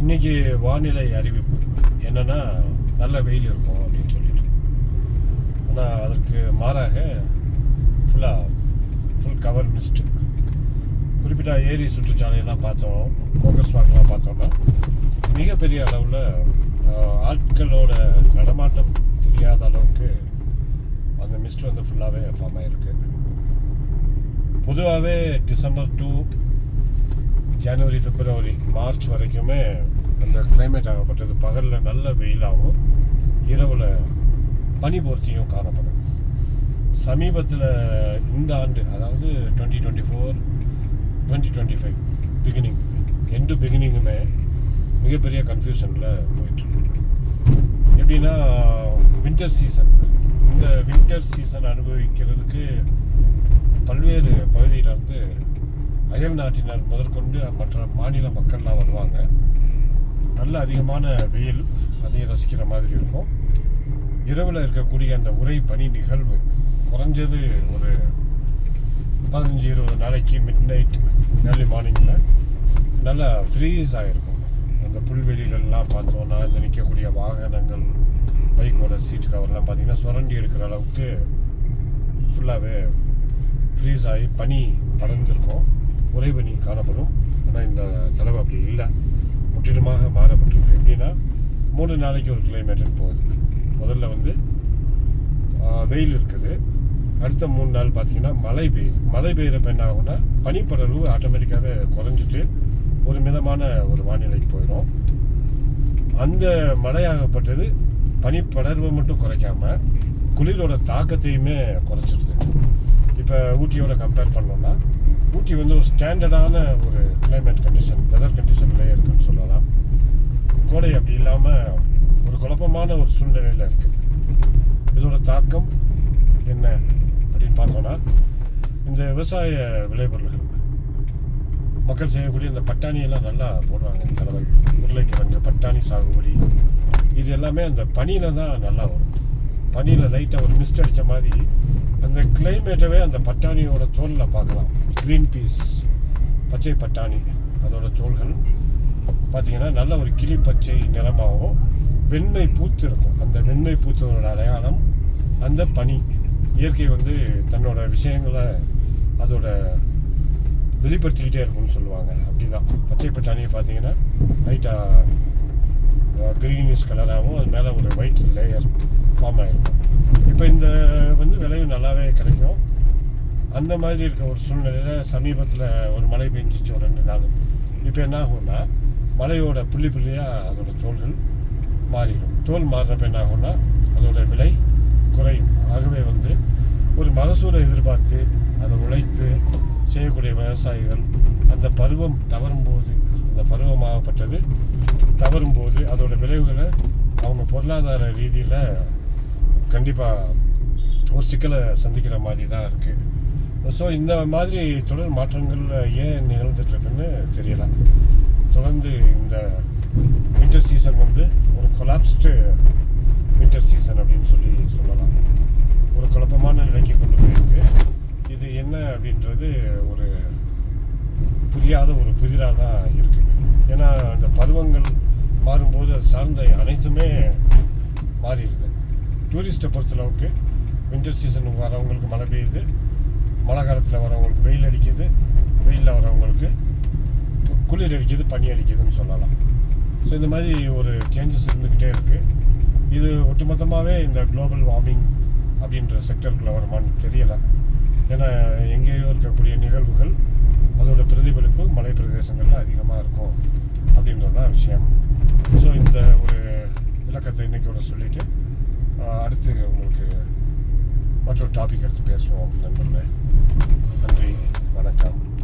இன்றைக்கி வானிலை அறிவிப்பு. என்னென்னா நல்ல வெயில் இருக்கும் அப்படின்னு சொல்லிட்டு. ஆனால் அதற்கு மாறாக ஃபுல்லாக ஃபுல் கவர் மிஸ்ட் குறிப்பிட்ட ஏரி சுற்றுச்சாலையெல்லாம் பார்த்தோம் ஃபோக்கஸ் பார்க்கலாம் பார்த்தோம்னா மிகப்பெரிய அளவில் ஆட்களோட நடமாட்டம் தெரியாத அளவுக்கு அந்த மிஸ்ட் வந்து ஃபுல்லாகவே ஃபார்ம் ஆகிருக்கு பொதுவாகவே டிசம்பர் டூ ஜனவரி பிப்ரவரி மார்ச் வரைக்குமே அந்த கிளைமேட் ஆகப்பட்டது. பகலில் நல்ல வெயிலாகவும் இரவில் பனிபூர்த்தியும் காணப்படும். சமீபத்தில் இந்த ஆண்டு அதாவது twenty twenty four twenty twenty five beginning end பிகினிங்குமே மிகப்பெரிய கன்ஃபியூஷனில் போயிட்டுருக்கு. எப்படின்னா வின்டர் சீசன் இந்த வின்டர் சீசன் அனுபவிக்கிறதுக்கு பல்வேறு பகுதியிலேருந்து அயல் நாட்டினர் முதற்கொண்டு மற்ற மாநில மக்கள்லாம் வருவாங்க. நல்ல அதிகமான வெயில் அதையும் ரசிக்கிற மாதிரி இருக்கும். இரவில் இருக்கக்கூடிய அந்த உரை பனி நிகழ்வு குறைஞ்சது ஒரு பதினஞ்சு இருபது நாளைக்கு மிட் நைட் ஏர்லி மார்னிங்கில் நல்லா ஃப்ரீஸ் ஆகிருக்கும் அந்த புல்வெளிகள்லாம் பார்த்தோன்னா இந்த நிற்கக்கூடிய வாகனங்கள் பைக்கோட சீட் கவர்லாம் பார்த்திங்கன்னா சுரண்டி எடுக்கிற அளவுக்கு ஃபுல்லாகவே ஃப்ரீஸ் ஆகி பனி படர்ந்துருக்கும். உறை பனி காணப்படும். ஆனால் இந்த தடவை அப்படி இல்லை. முற்றிலுமாக மாறப்பட்டிருக்கு. எப்படின்னா மூணு நாளைக்கு ஒரு கிளைமேட்டுன்னு போகுது. முதல்ல வந்து வெயில் இருக்குது. அடுத்த மூணு நாள் பார்த்தீங்கன்னா மழை பெய்யுது. மழை பெய்கிறப்ப என்ன ஆகும்னா பனிப்படர்வு ஆட்டோமேட்டிக்காகவே குறைஞ்சிட்டு ஒரு மிதமான ஒரு வானிலைக்கு போயிடும். அந்த மழையாகப்பட்டது பனிப்படர்வை மட்டும் குறைக்காம குளிரோட தாக்கத்தையுமே குறைச்சிருது. இப்போ ஊட்டியோட கம்பேர் பண்ணோம்னா ஊட்டி வந்து ஒரு ஸ்டாண்டர்டான ஒரு கிளைமேட் கண்டிஷன் வெதர் கண்டிஷன்லேயே இருக்குன்னு சொல்லலாம். கோடை அப்படி இல்லாமல் ஒரு குழப்பமான ஒரு சூழ்நிலையில் இருக்குது இதோட தாக்கம். என்ன அப்படின்னு பார்த்தோன்னா இந்த விவசாய விளைபொருள்கள். மக்கள் செய்யக்கூடிய இந்த பட்டாணியெல்லாம் நல்லா போடுவாங்க இந்த தடவை. உருளைக்கிழங்கு பட்டாணி சாகுபடி. இது எல்லாமே அந்த பனியில் தான் நல்லா வரும். பனியில் லைட்டாக ஒரு மிஸ்ட் அடித்த மாதிரி அந்த கிளைமேட்டவே அந்த பட்டாணியோட தோலில் பார்க்கலாம். க்ரீன் பீஸ் பச்சை பட்டாணி அதோட தோல்கள் பார்த்தீங்கன்னா நல்ல ஒரு கிளி பச்சை நிறமாகவும் வெண்மை பூத்து இருக்கும். அந்த வெண்மை பூத்தோட அடையாளம் அந்த பனி. இயற்கை வந்து தன்னோட விஷயங்களை அதோட வெளிப்படுத்திக்கிட்டே இருக்கும்னு சொல்லுவாங்க. அப்படிதான். பச்சை பட்டாணியை பார்த்தீங்கன்னா லைட்டாக க்ரீனிஷ் கலராகவும் அது மேலே ஒரு ஒயிட் லேயர் ஃபார்ம் ஆகிருக்கும் இப்போ இந்த வந்து விளைவு நல்லாவே கிடைக்கும். அந்த மாதிரி இருக்க ஒரு சூழ்நிலையில் சமீபத்தில் ஒரு மழை பெஞ்சிச்சு ஒரு ரெண்டு நாள். இப்போ என்ன ஆகும்னா மலையோட புள்ளி புள்ளியாக அதோட தோல்கள் மாறிடும். தோல் மாறுறப்ப என்ன ஆகும்னா அதோட விலை குறையும். ஆகவே வந்து ஒரு மகசூலை எதிர்பார்த்து அதை உழைத்து செய்யக்கூடிய விவசாயிகள் அந்த பருவம் தவறும்போது அந்த பருவமாகப்பட்டது தவறும்போது அதோட விளைவுகளை அவங்க பொருளாதார ரீதியில் கண்டிப்பாக ஒரு சிக்கலை சந்திக்கிற மாதிரி தான் இருக்குது ஸோ இந்த மாதிரி தொடர் மாற்றங்கள் ஏன் நிகழ்ந்துட்டுருக்குன்னு தெரியலாம் தொடர்ந்து இந்த வின்டர் சீசன் வந்து ஒரு கொலாப்ஸ்டு வின்டர் சீசன் அப்படின்னு சொல்லி சொல்லலாம். ஒரு குழப்பமான நிலைக்கு கொண்டு போயிருக்கு. இது என்ன அப்படின்றது ஒரு புரியாத ஒரு புதிராக தான் இருக்குது ஏன்னா இந்த பருவங்கள் மாறும்போது அது சார்ந்த அனைத்துமே மாறிடுது. டூரிஸ்ட்டை பொறுத்தளவுக்கு வின்டர் சீசன் வரவங்களுக்கு மழை பெய்யுது. மழை காலத்தில் வரவங்களுக்கு வெயில் அடிக்குது. வெயிலில் வரவங்களுக்கு குளிர் அடிக்குது பனி அடிக்குதுன்னு சொல்லலாம். ஸோ இந்த மாதிரி ஒரு சேஞ்சஸ் இருந்துக்கிட்டே இருக்குது இது ஒட்டுமொத்தமாகவே இந்த குளோபல் வார்மிங் அப்படின்ற செக்டருக்குள்ளே வருமான்னு தெரியலை. ஏன்னா எங்கேயோ இருக்கக்கூடிய நிகழ்வுகள் அதோட பிரதிபலிப்பு மலை பிரதேசங்களில் அதிகமாக இருக்கும் அப்படின்றது தான் விஷயம். ஸோ இந்த ஒரு விளக்கத்தை இன்னைக்கோட சொல்லிவிட்டு அடுத்து உங்களுக்கு மற்றொரு டாபிக் எடுத்து பேசுவோம் நண்பர்களே நன்றி வணக்கம்.